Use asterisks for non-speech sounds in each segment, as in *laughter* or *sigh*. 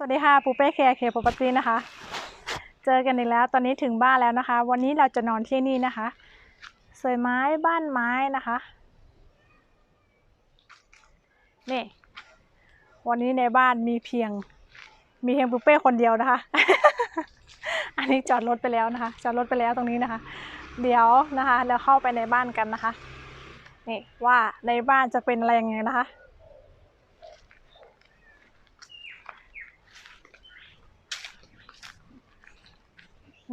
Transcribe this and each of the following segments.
สวัสดีค่ะปูเป้เคเคปปตีนะคะ เจอกันอีกแล้วตอนนี้ถึงบ้านแล้วนะคะ วันนี้เราจะนอนที่นี่นะคะ สวยไม้บ้านไม้นะคะนี่วันนี้ในบ้านมีเพียงมีเพียงปูเป้คนเดียวนะคะ อันนี้จอดรถไปแล้วนะคะ จอดรถไปแล้วตรงนี้นะคะ เดี๋ยวนะคะแล้วเข้าไปในบ้านกันนะคะนี่ว่าในบ้านจะเป็นอะไรยังไงนะคะ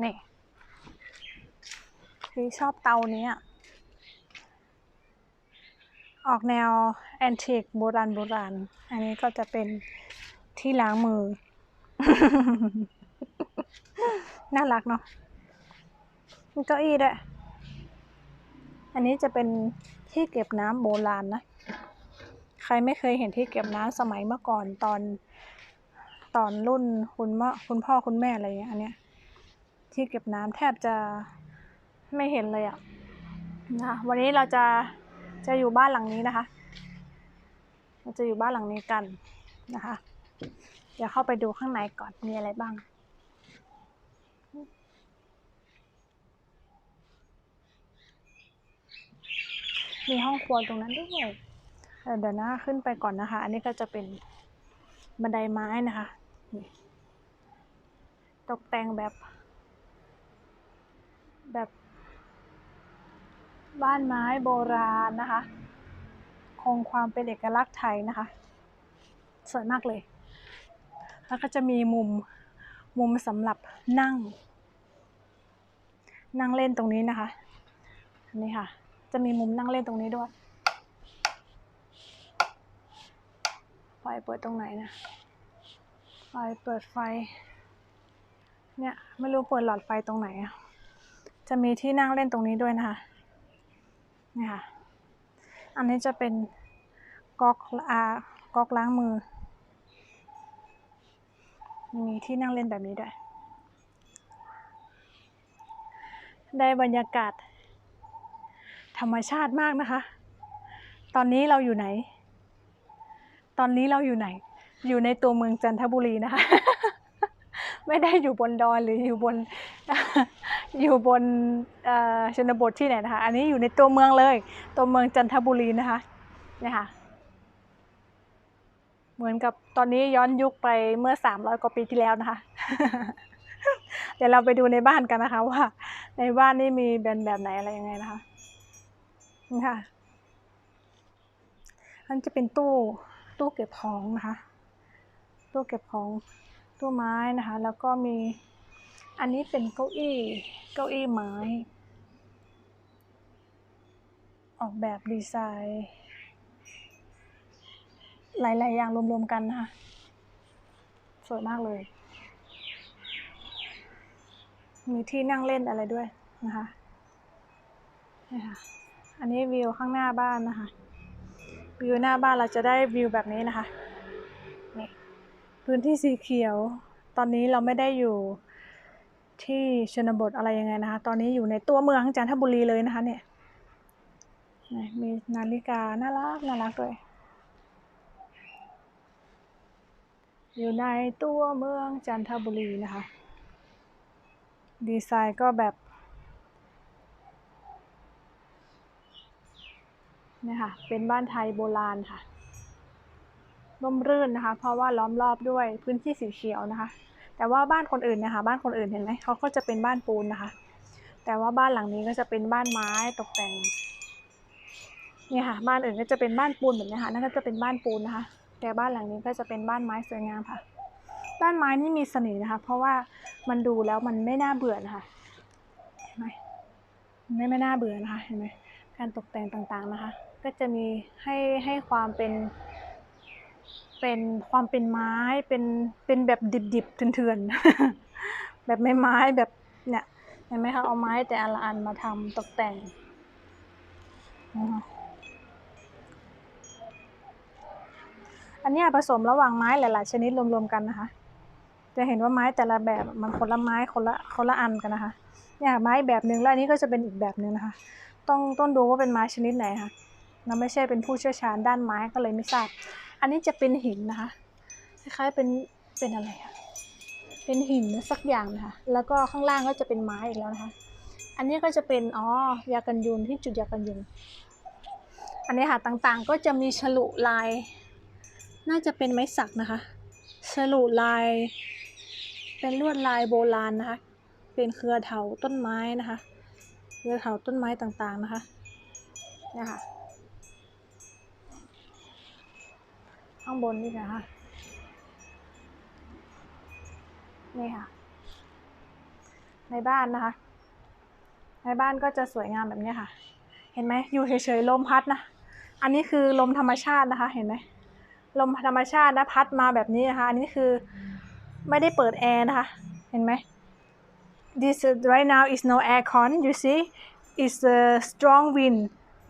นี่พี่ชอบเตานี้ออกแนวแอนติกโบราณโบราณ อันนี้ก็จะเป็นที่ล้างมือ น่ารักเนาะมีเก้าอี้ด้วย อันนี้จะเป็นที่เก็บน้ำโบราณนะ ใครไม่เคยเห็นที่เก็บน้ำสมัยเมื่อก่อนตอนตอนรุ่นคุณแม่คุณพ่อคุณแม่อะไรอย่างเงี้ยอันเนี้ย ที่เก็บน้ำแทบจะไม่เห็นเลยอะ่ะนะคะวันนี้เราจะจะอยู่บ้านหลังนี้นะคะ เราจะอยู่บ้านหลังนี้กันนะคะ เดี๋ยวเข้าไปดูข้างในก่อนมีอะไรบ้างมีห้องครัวตรงนั้นด้วยเอ่อเดี๋ยวนะขึ้นไปก่อนนะคะ อันนี้ก็จะเป็นบันไดไม้นะคะ ตกแต่งแบบ แบบบ้านไม้โบราณนะคะ คงความเป็นเอกลักษณ์ไทยนะคะ สวยมากเลย แล้วก็จะมีมุมมุมสำหรับนั่ง นั่งเล่นตรงนี้นะคะนนี้ค่ะ จะมีมุมนั่งเล่นตรงนี้ด้วยไฟเปิดตรงไหนนะไฟเปิดไฟ เนี่ยไม่รู้เปิดหลอดไฟตรงไหนอะ จะมีที่นั่งเล่นตรงนี้ด้วยนะคะนี่ค่ะ อันนี้จะเป็นก๊อกอาก๊อกล้างมือ มีที่นั่งเล่นแบบนี้ด้วย ได้บรรยากาศ ธรรมชาติมากนะคะ ตอนนี้เราอยู่ไหน ตอนนี้เราอยู่ไหน อยู่ในตัวเมืองจันทบุรีนะคะ ไม่ได้อยู่บนดอยหรืออยู่บน อยู่บนชนบทที่ไหนนะคะ อันนี้อยู่ในตัวเมืองเลย ตัวเมืองจันทบุรีนะคะเนี่ยค่ะ เหมือนกับตอนนี้ย้อนยุคไปเมื่อสามร้อยกว่าปีที่แล้วนะคะ เดี๋ยวเราไปดูในบ้านกันนะคะ ว่า ในบ้านนี่มีเป็นแบบไหนอะไรยังไงนะคะนี่ค่ะอันจะเป็นตู้ตู้เก็บของนะคะ ตู้เก็บของตู้ไม้นะคะ แล้วก็มี อันนี้เป็นเก้าอี้เก้าอี้ไม้ ออกแบบดีไซน์ หลาย ๆ อย่างรวม ๆ กันนะคะสวยมากเลย มีที่นั่งเล่นอะไรด้วยนะคะนี่ค่ะอันนี้วิวข้างหน้าบ้านนะคะ วิวหน้าบ้านเราจะได้วิวแบบนี้นะคะ นี่ พื้นที่สีเขียว ตอนนี้เราไม่ได้อยู่ ที่ชนบทอะไรยังไงนะคะ ตอนนี้อยู่ในตัวเมืองจันทบุรีเลยนะคะ เนี่ยนี่มีนาฬิกาน่ารักน่ารักด้วยอยู่ในตัวเมืองจันทบุรีนะคะ ดีไซน์ก็แบบนี่ค่ะ เป็นบ้านไทยโบราณค่ะร่มรื่นนะคะ เพราะว่าล้อมรอบด้วยพื้นที่สีเขียวนะคะ แต่ว่าบ้านคนอื่นนะคะ บ้านคนอื่นเห็นไหมเขาก็จะเป็นบ้านปูนนะคะ แต่ว่าบ้านหลังนี้ก็จะเป็นบ้านไม้ตกแต่งเนี่ยค่ะบ้านอื่นก็จะเป็นบ้านปูนแบบนี้ค่ะนั่นก็จะเป็นบ้านปูนนะคะ แต่บ้านหลังนี้ก็จะเป็นบ้านไม้สวยงามค่ะ บ้านไม้นี่มีเสน่ห์นะคะ เพราะว่ามันดูแล้วมันไม่น่าเบื่อนะคะเห็นไหมไม่ไม่น่าเบื่อนะคะเห็นไหมการตกแต่งต่างๆนะคะ ก็จะมีให้ให้ความเป็น เป็นความเป็นไม้เป็นเป็นแบบดิบๆเถื่อนๆ แบบไม้ไม้แบบเนี่ยเห็นไหมคะเอาไม้แต่ละอันมาทำตกแต่งอันนี้ผสมระหว่างไม้หลายๆ ชนิดรวมๆกันนะคะ จะเห็นว่าไม้แต่ละแบบมันคนละไม้คนละคนละอันกันนะคะ เนี่ยไม้แบบหนึ่งแล้วอันนี้ก็จะเป็นอีกแบบหนึ่งนะคะ ต้องต้องดูว่าเป็นไม้ชนิดไหนค่ะเราไม่ใช่เป็นผู้เชี่ยวชาญด้านไม้ก็เลยไม่ทราบ อันนี้จะเป็นหินนะคะ คล้ายๆเป็นเป็นอะไรอะเป็นหินสักอย่างนะคะ แล้วก็ข้างล่างก็จะเป็นไม้อีกแล้วนะคะ อันนี้ก็จะเป็นอ๋อยากันยุงที่จุดยากันยุง อันนี้ค่ะต่างๆก็จะมีฉลุลาย น่าจะเป็นไม้สักนะคะ ฉลุลาย เป็นลวดลายโบราณนะคะ เป็นเครือเถาต้นไม้นะคะ เครือเถาต้นไม้ต่างๆนะคะเนี่ยค่ะ ข้างบนนี่นะคะนี่ค่ะ ในบ้านนะคะ ในบ้านก็จะสวยงามแบบนี้ค่ะ เห็นไหมอยู่เฉยๆลมพัดนะ อันนี้คือลมธรรมชาตินะคะ เห็นไหมลมธรรมชาตินะพัดมาแบบนี้นะคะ อันนี้คือไม่ได้เปิดแอร์นะคะ เห็นไหม this right now is no aircon you see it's a strong wind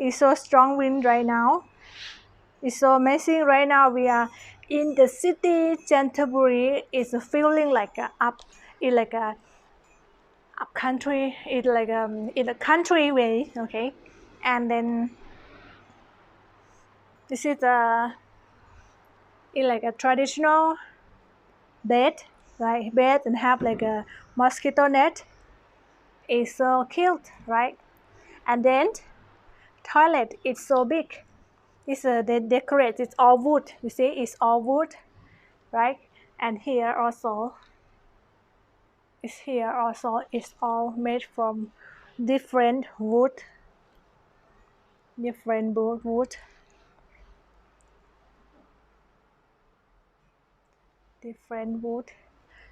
it's so strong wind right now it's so amazing right now we are in the city Canterbury is feeling like a up in like a up country it's like um in a country way okay? And then this is a in like a traditional bed right? Bed and have like a mosquito net It's so cute right? And then toilet It's so big it's uh, they decorate. It's all wood. You see? It's all wood right? And here also is here also it's all made from different wood different wood wood. Different wood.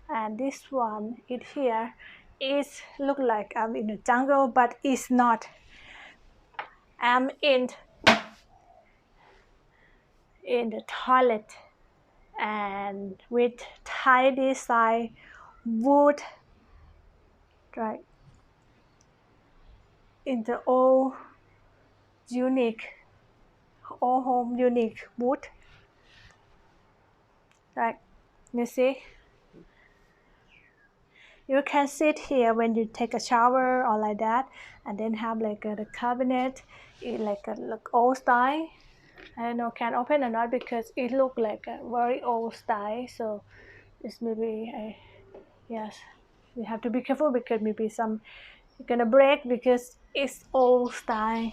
And this one it here is look like I'm in a jungle but it's not. I'm in in the toilet and with Thai design wood right in the old unique old home unique wood. Right you see? You can sit here when you take a shower or like that and then have like a, the cabinet in like a like old style I don't know can open or not because it look like a very old style so it's maybe I yes we have to be careful because maybe some gonna break because it's old style.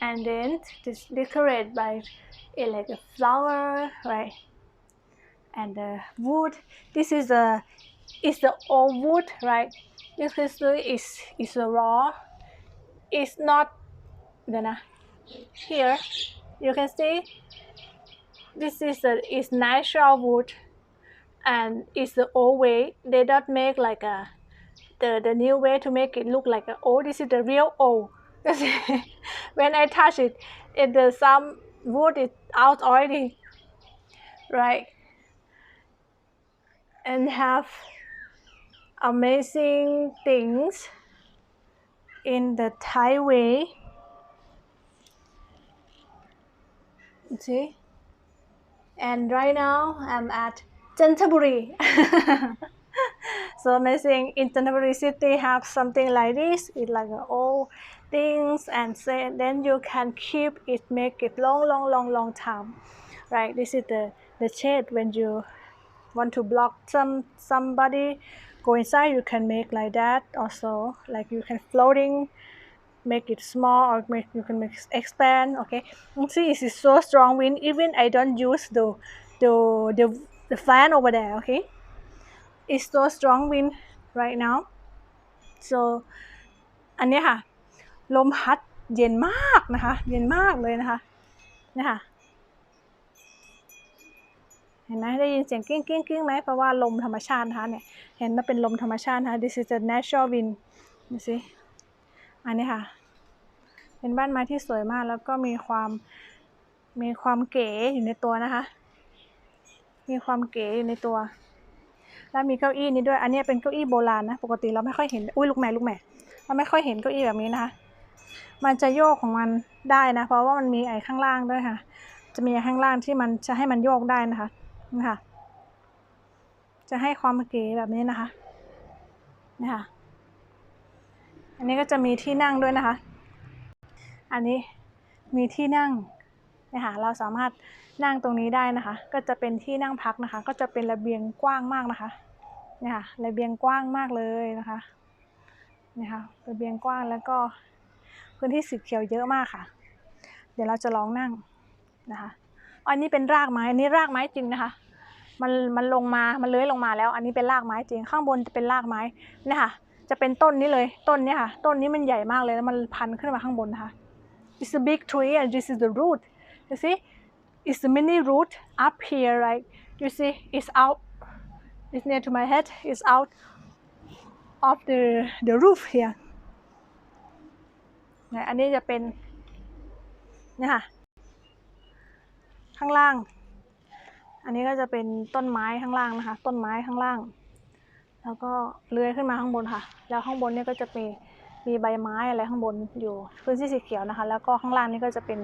And then this decorate by like a flower right? And the wood this is a is the old wood right? This is is is a raw. It's not gonna here you can see this is a is natural wood and it's the old way. They don't make like a the the new way to make it look like a old. This is the real old. *laughs* When i touch it it the some wood is out already right? And have amazing things in the Thai way. See? And right now I'm at Canterbury. *laughs* so amazing in Canterbury city have something like this. It's like a old things and say then you can keep it make it long long long long time. Right? This is the the shade when you want to block some somebody go inside you can make like that also like you can floating make it small or make you can make it expand okay you see it is so strong wind even i don't use the the the, the fan over there okay it's so strong wind right now so อันนี้ค่ะ ลมพัดเย็นมากนะคะ เย็นมากเลยนะคะเนี่ยค่ะเห็นไหมได้ยินเสียงกิ้งกิ้งกิ้งไหมเพราะว่าลมธรรมชาตินะคะเนี่ยเห็นมันเป็นลมธรรมชาตินะคะ this is a natural wind ดูสิอันนี้ค่ะ เป็นบ้านไม้ที่สวยมากแล้วก็มีความมีความเก๋อยู่ในตัวนะคะ มีความเก๋อยู่ในตัว แล้วมีเก้าอี้นี้ด้วย อันนี้เป็นเก้าอี้โบราณนะ ปกติเราไม่ค่อยเห็น อุ้ยลูกแม่ลูกแม่ เราไม่ค่อยเห็นเก้าอี้แบบนี้นะคะ มันจะโยกของมันได้นะ เพราะว่ามันมีไอ้ข้างล่างด้วยค่ะ จะมีข้างล่างที่มันจะให้มันโยกได้นะคะนี่ค่ะ จะให้ความเก๋แบบนี้นะคะนี่ค่ะ อันนี้ก็จะมีที่นั่งด้วยนะคะ อันนี้มีที่นั่งนะคะเราสามารถนั่งตรงนี้ได้นะคะ ก็จะเป็นที่นั่งพักนะคะ ก็จะเป็นระเบียงกว้างมากนะคะเนี่ยค่ะระเบียงกว้างมากเลยนะคะเนี่ยค่ะระเบียงกว้างแล้วก็พื้นที่สีเขียวเยอะมากค่ะ เดี๋ยวเราจะลองนั่งนะคะอันนี้เป็นรากไม้อันนี้รากไม้จริงนะคะ มันมันลงมา มันเลื้อยลงมาแล้ว อันนี้เป็นรากไม้จริง ข้างบนจะเป็นรากไม้เนี่ยค่ะ จะเป็นต้นนี้เลย ต้นเนี้ค่ะ ต้นนี้มันใหญ่มากเลยแล้วมันพันขึ้นมาข้างบนนะคะ It's a big tree and this is the root you see it's a mini root up here right you see it's out it's near to my head it's out of the the roof here นี่ยอันนี้จะเป็นนี่ค่ะข้างล่าง อันนี้ก็จะเป็นต้นไม้ข้างล่างนะคะ ต้นไม้ข้างล่าง แล้วก็เลื้อยขึ้นมาข้างบนค่ะ แล้วข้างบนเนี่ยก็จะมี มีใบไม้อะไรข้างบนอยู่พื้นที่สีเขียวนะคะ แล้วก็ข้างล่างนี่ก็จะเป็น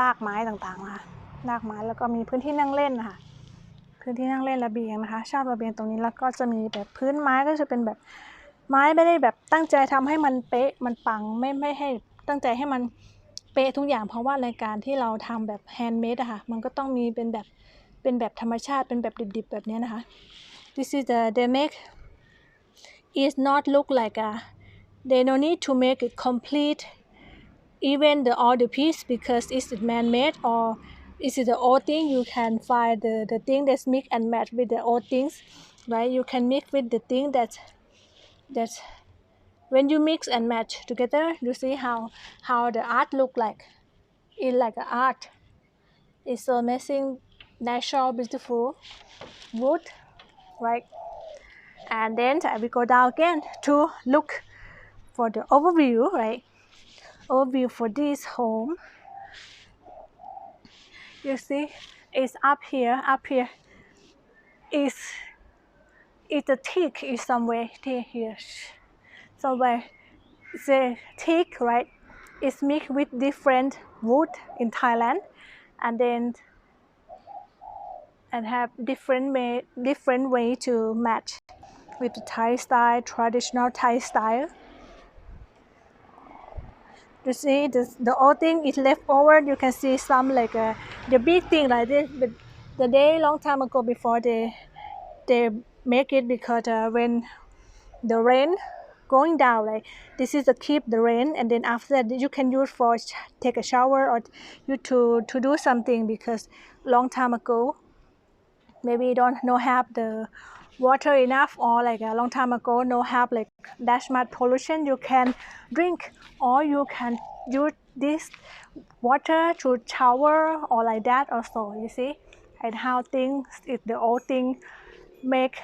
รากไม้ต่างๆนะคะรากไม้แล้วก็มีพื้นที่นั่งเล่นนะคะพื้นที่นั่งเล่นระเบียงนะคะ ชอบระเบียงตรงนี้แล้วก็จะมีแบบพื้นไม้ก็จะเป็นแบบไม้ไม่ได้แบบตั้งใจทำให้มันเป๊ะมันปังไม่ไม่ให้ตั้งใจให้มันเป๊ะทุกอย่างเพราะว่าในการที่เราทำแบบแฮนด์เมดอะค่ะมันก็ต้องมีเป็นแบบเป็นแบบธรรมชาติเป็นแบบดิบๆแบบนี้นะคะ this is the they make is not look like a they no need to make it complete even the all the piece because it's man-made or is it the old thing? You can find the the thing that's mix and match with the old things right? You can mix with the thing that that when you mix and match together you see how how the art look like. It like a art. It's amazing natural beautiful wood right? And then we go down again to look for the overview right? Overview for this home. You see it's up here up here. Is it's it's a teak is somewhere here somewhere the teak right is mixed with different wood in Thailand and then and have different way, different way to match with the Thai style, traditional Thai style. You see, the, the old thing is left over. You can see some like uh, the big thing like this. But the day long time ago before they they make it because uh, when the rain going down, like this is to keep the rain, and then after that you can use for take a shower or you to to do something because long time ago maybe you don't no have the water enough or like a long time ago no have like that much pollution you can drink or you can use this water to shower or like that also you see? And how things is the old thing make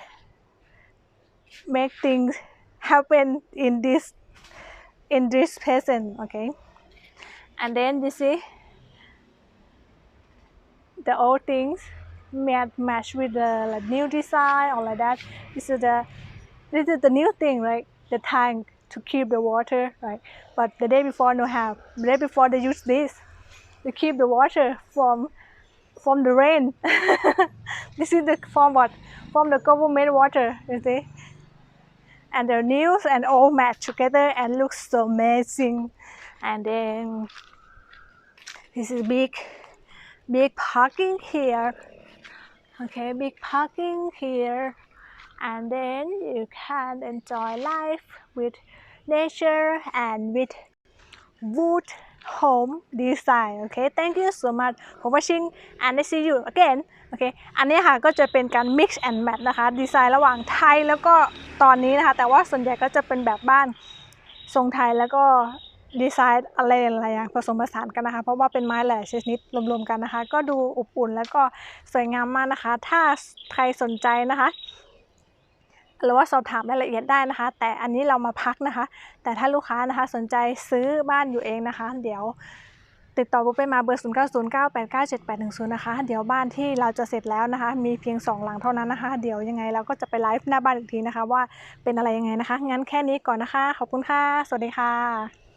make things happen in this in this present okay? And then you see the old things match with the like, new design or like that. This is the this is the new thing, right? The tank to keep the water, right? But the day before no have. The day before they use this to keep the water from from the rain. *laughs* this is the from what? From the government water, you see. And the new and old match together and looks so amazing. And then this is big big parking here okay big parking here and then you can enjoy life with nature and with wood home design okay thank you so much for watching and I see you again โอเค อันนี้ค่ะก็จะเป็นการ mix and match นะคะ ดีไซน์ระหว่างไทยแล้วก็ตอนนี้นะคะ แต่ว่าส่วนใหญ่ก็จะเป็นแบบบ้านทรงไทยแล้วก็ ดีไซน์อะไรอะไรอย่างผสมผสานกันนะคะ เพราะว่าเป็นไม้หลายชนิดรวมๆกันนะคะ ก็ดูอบอุ่นแล้วก็สวยงามมากนะคะ ถ้าใครสนใจนะคะ หรือว่าสอบถามรายละเอียดได้นะคะ แต่อันนี้เรามาพักนะคะ แต่ถ้าลูกค้านะคะสนใจซื้อบ้านอยู่เองนะคะ เดี๋ยวติดต่อบุ๊ไปมาเบอร์ 0 9 0 9 8 9 7 8 1 0 นะคะ เดี๋ยวบ้านที่เราจะเสร็จแล้วนะคะ มีเพียง 2 หลังเท่านั้นนะคะ เดี๋ยวยังไงเราก็จะไปไลฟ์หน้าบ้านอีกทีนะคะ ว่าเป็นอะไรยังไงนะคะ งั้นแค่นี้ก่อนนะคะ ขอบคุณค่ะ สวัสดีค่ะ